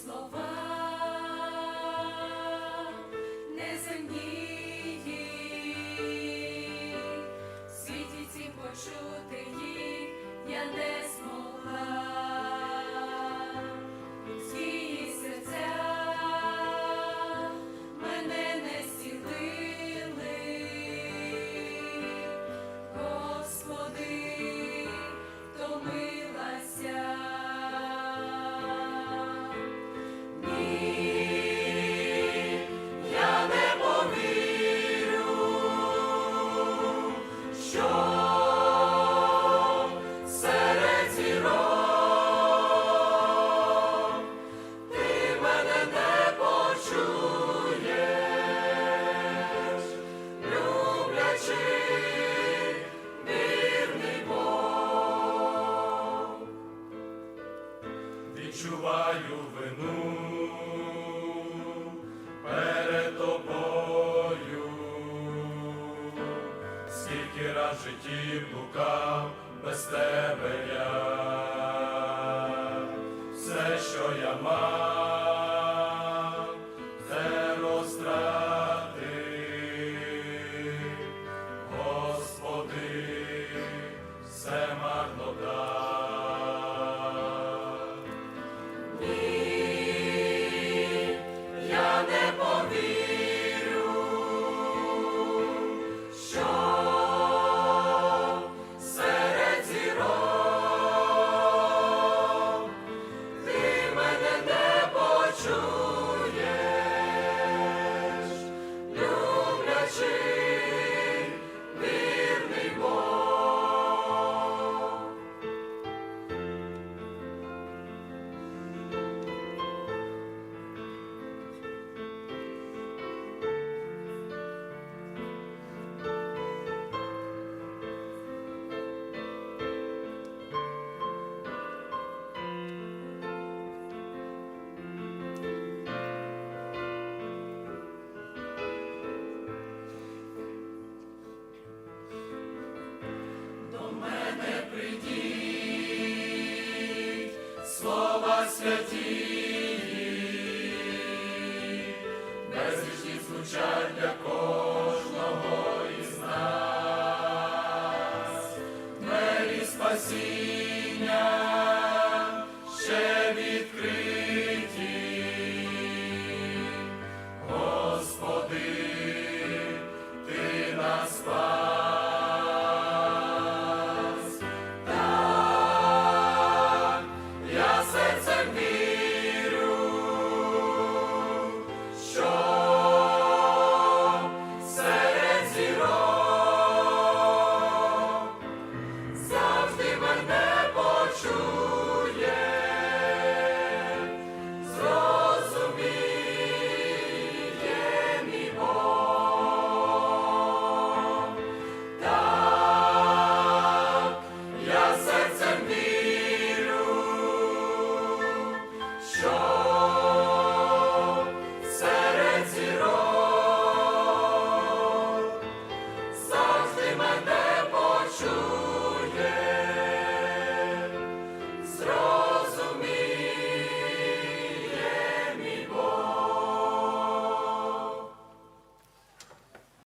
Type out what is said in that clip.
small world. відчуваю вину перед тобою, скільки раз в житті блукав без тебе я, все, що я маю. святі, безлічні звучать для